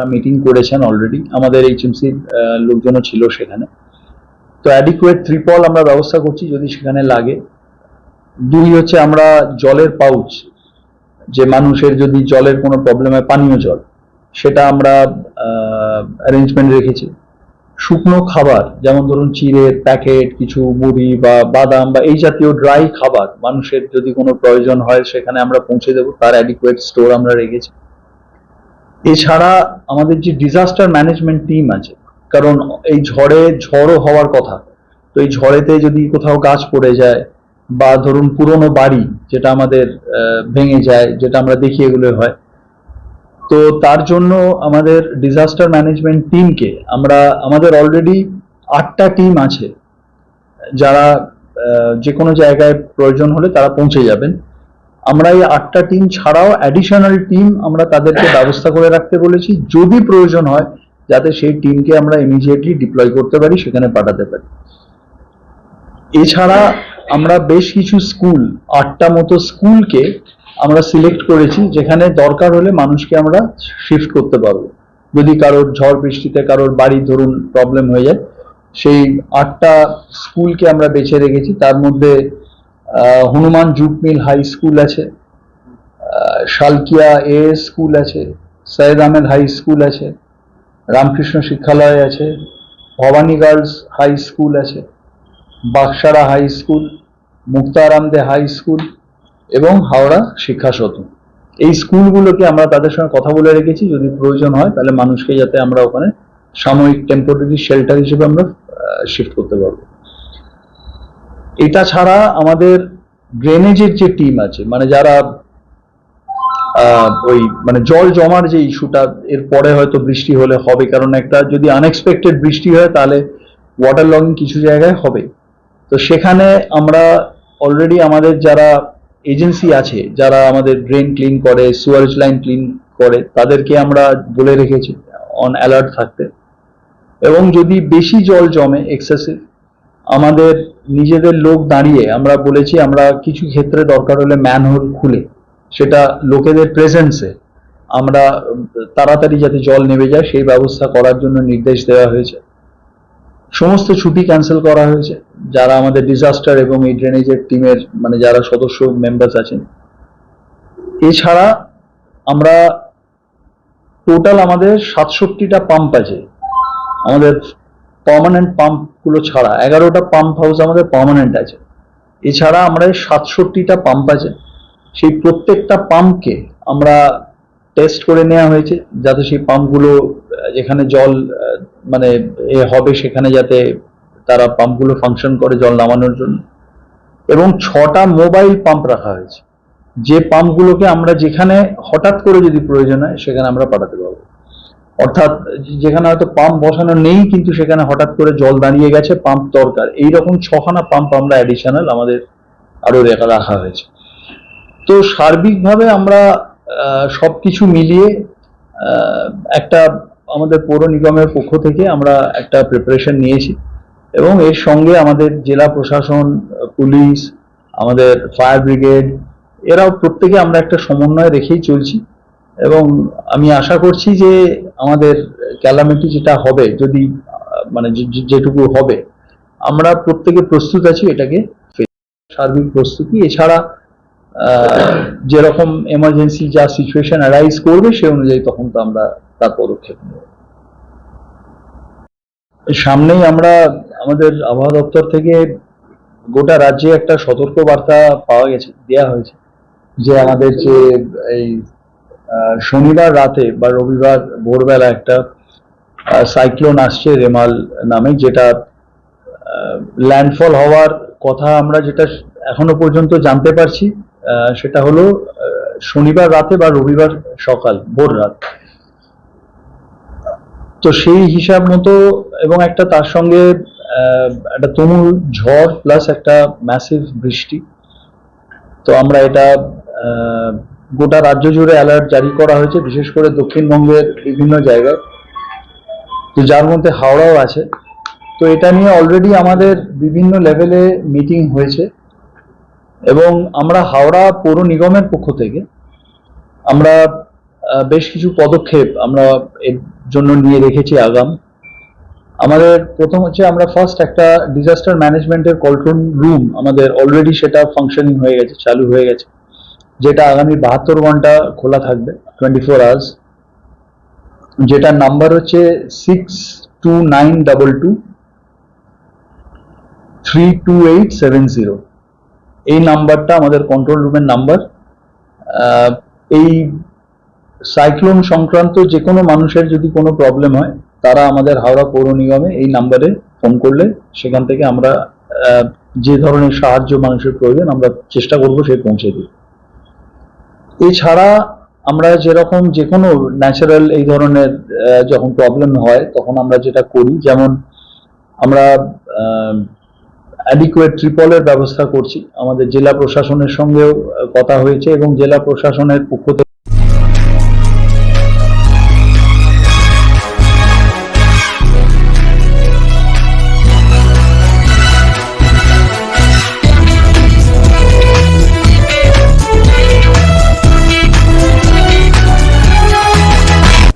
তারা মিটিং করেছেন অলরেডি আমাদের এইচএমসির লোকজনও ছিল সেখানে। তো অ্যাডিকুয়েট ত্রিপল আমরা ব্যবস্থা করছি যদি সেখানে লাগে। দুই হচ্ছে আমরা জলের পাউচ যে মানুষের যদি জলের কোনো প্রবলেম হয়, পানীয় জল, সেটা আমরা অ্যারেঞ্জমেন্ট রেখেছি। শুকনো খাবার, যেমন ধরুন চিড়ের প্যাকেট কিছু মুড়ি বা বাদাম বা এই জাতীয় ড্রাই খাবার, মানুষের যদি কোনো প্রয়োজন হয়, সেখানে আমরা পৌঁছে দেবো। তার অ্যাডিকুয়েট স্টোর আমরা রেখেছি। এছাড়া আমাদের যে ডিজাস্টার ম্যানেজমেন্ট টিম আছে, কারণ এই ঝড়ে ঝড়ও হওয়ার কথা, তো এই ঝড়েতে যদি কোথাও গাছ পড়ে যায় বা ধরুন পুরনো বাড়ি যেটা আমাদের ভেঙে যায়, যেটা আমরা দেখি এগুলো হয়, তো তার জন্য আমাদের ডিজাস্টার ম্যানেজমেন্ট টিমকে আমরা, আমাদের অলরেডি আটটা টিম আছে, যারা যে কোনো জায়গায় প্রয়োজন হলে তারা পৌঁছে যাবেন। আমরা এই আটটা টিম ছাড়াও অ্যাডিশনাল টিম আমরা তাদেরকে ব্যবস্থা করে রাখতে বলেছি। যদি প্রয়োজন হয়, যাতে সেই টিমকে আমরা ইমিডিয়েটলি ডিপ্লয় করতে পারি, সেখানে পাঠাতে পারি। এছাড়া আমরা বেশ কিছু স্কুল আটটা মতো স্কুলকে আমরা সিলেক্ট করেছি, যেখানে দরকার হলে মানুষকে আমরা শিফট করতে পারব। যদি কারোর ঝড় বৃষ্টিতে কারোর বাড়ি ধরুন প্রবলেম হয়ে যায়, সেই আটটা স্কুলকে আমরা বেছে রেখেছি। তার মধ্যে Hanuman jute mill high school আছে শালকিয়া এ স্কুল আছে, সৈয়দ আহমেদ হাই স্কুল আছে, রামকৃষ্ণ শিক্ষালয় আছে, ভবানী গার্লস হাই স্কুল আছে, বাকসারা হাই স্কুল, মুক্তারামদে হাই স্কুল এবং হাওড়া শিক্ষা সদন। এই স্কুলগুলোকে আমরা তাদের সঙ্গে কথা বলে রেখেছি, যদি প্রয়োজন হয় তাহলে মানুষকে যাতে আমরা ওখানে সাময়িক টেম্পোরারি শেল্টার হিসেবে আমরা শিফট করতে পারব। এটা ছাড়া আমাদের ড্রেনেজের যে টিম আছে মানে যারা ওই মানে জল জমার যে ইস্যুটা এর পরে হয়তো বৃষ্টি হলে হবে, কারণ একটা যদি আনএক্সপেক্টেড বৃষ্টি হয়, তাহলে ওয়াটার লগিং কিছু জায়গায় হবে। তো সেখানে আমরা অলরেডি আমাদের যারা এজেন্সি আছে, যারা আমাদের ড্রেন ক্লিন করে সুয়ারেজ লাইন ক্লিন করে, তাদেরকে আমরা বলে রেখেছি অন অ্যালার্ট থাকতে। এবং যদি বেশি জল জমে এক্সেসিভ আমাদের নিজেদের লোক দাঁড়িয়ে আমরা বলেছি, আমরা কিছু ক্ষেত্রে দরকার হলে ম্যানহোল খুলে। সেটা লোকেদের প্রেজেন্সে আমরা, তাড়াতাড়ি যাতে জল নেমে যায়, সেই ব্যবস্থা করার জন্য নির্দেশ দেওয়া হয়েছে। সমস্ত ছুটি ক্যান্সেল করা হয়েছে। যারা আমাদের ডিজাস্টার এবং এই ড্রেনেজের টিমের মানে যারা সদস্য মেম্বার্স আছেন। এছাড়া আমরা টোটাল আমাদের সাতষট্টিটা পাম্প আছে। আমাদের পার্মানেন্ট পাম্পগুলো ছাড়া, এগারোটা পাম্প হাউস আমাদের পার্মানেন্ট আছে। এছাড়া আমরা সাতষট্টিটা পাম্প আছে। সেই প্রত্যেকটা পাম্পকে আমরা টেস্ট করে নেওয়া হয়েছে, যাতে সেই পাম্পগুলো যেখানে জল মানে এ হবে সেখানে যাতে তারা পাম্পগুলো ফাংশন করে জল নামানোর জন্য। এবং ছটা মোবাইল পাম্প রাখা হয়েছে। যে পাম্পগুলোকে আমরা যেখানে হঠাৎ করে যদি প্রয়োজন হয়, সেখানে আমরা পাঠাতে পারব। অর্থাৎ যেখানে হয়তো পাম্প বসানো নেই, কিন্তু সেখানে হঠাৎ করে জল দাঁড়িয়ে গেছে পাম্প দরকার। এই রকম ছখানা পাম্প আমরা অ্যাডিশনাল আমাদের আরও রেখা রাখা হয়েছে। তো সার্বিকভাবে আমরা সব কিছু মিলিয়ে একটা আমাদের পৌর নিগমের পক্ষ থেকে আমরা একটা প্রিপারেশন নিয়েছি। এবং এর সঙ্গে আমাদের জেলা প্রশাসন, পুলিশ, আমাদের ফায়ার ব্রিগেড এরাও প্রত্যেকে আমরা একটা সমন্বয় রেখেই চলছি। এবং আমি আশা করছি যে আমাদের ক্যালামিটি যেটা হবে, যদি মানে যেটুকু হবে, আমরা প্রত্যেকে প্রস্তুত আছি এটাকে সার্বিক প্রস্তুতি। এছাড়া যেরকম এমার্জেন্সি যা সিচুয়েশন অ্যারাইজ করবে, সে অনুযায়ী তখন তো আমরা তার পদক্ষেপ নেব। সামনেই আমরা আমাদের আবহাওয়া দপ্তর থেকে গোটা রাজ্যে একটা সতর্ক বার্তা পাওয়া গেছে, দেয়া হয়েছে যে আমাদের যে এই শনিবার রাতে বা রবিবার ভোরবেলা একটা সাইক্লোন আসছে রেমাল নামে, যেটা ল্যান্ডফল হওয়ার কথা আমরা যেটা এখনও পর্যন্ত জানতে পারছি সেটা হলো শনিবার রাতে বা রবিবার সকাল, ভোর রাত। তো সেই হিসাব মতো এবং একটা তার সঙ্গে একটা তুমুল ঝড় প্লাস একটা ম্যাসিভ বৃষ্টি। তো আমরা এটা গোটা রাজ্য জুড়ে অ্যালার্ট জারি করা হয়েছে, বিশেষ করে দক্ষিণবঙ্গের বিভিন্ন জায়গায়। তো যার মধ্যে হাওড়াও আছে। তো এটা নিয়ে অলরেডি আমাদের বিভিন্ন লেভেলে মিটিং হয়েছে। এবং আমরা হাওড়া পৌর নিগমের পক্ষ থেকে আমরা বেশ কিছু পদক্ষেপ আমরা এর জন্য নিয়ে রেখেছি আগাম। আমাদের প্রথম হচ্ছে আমরা ফার্স্ট একটা ডিজাস্টার ম্যানেজমেন্টের কন্ট্রোল রুম আমাদের অলরেডি সেটা ফাংশনিং হয়ে গেছে, চালু হয়ে গেছে। যেটা আগামী বাহাত্তর ঘণ্টা খোলা থাকবে টোয়েন্টি ফোর আওয়ার্স যেটার নাম্বার হচ্ছে six two nine double two three two eight seven zero এই নাম্বারটা আমাদের কন্ট্রোল রুমের নাম্বার এই সাইক্লোন সংক্রান্ত যে কোনো মানুষের যদি কোনো প্রবলেম হয়, তারা আমাদের হাওড়া পৌর নিগমে এই নাম্বারে ফোন করলে সেখান থেকে আমরা যে ধরনের সাহায্য মানুষের প্রয়োজন, আমরা চেষ্টা করব সে পৌঁছে দিই এছাড়া আমরা যেরকম যে কোনো ন্যাচারাল এই ধরনের যখন প্রবলেম হয়, তখন আমরা যেটা করি, যেমন আমরা অ্যাডিকুয়েট ট্রিপলের ব্যবস্থা করছি। আমাদের জেলা প্রশাসনের সঙ্গেও কথা হয়েছে এবং জেলা প্রশাসনের পক্ষ থেকে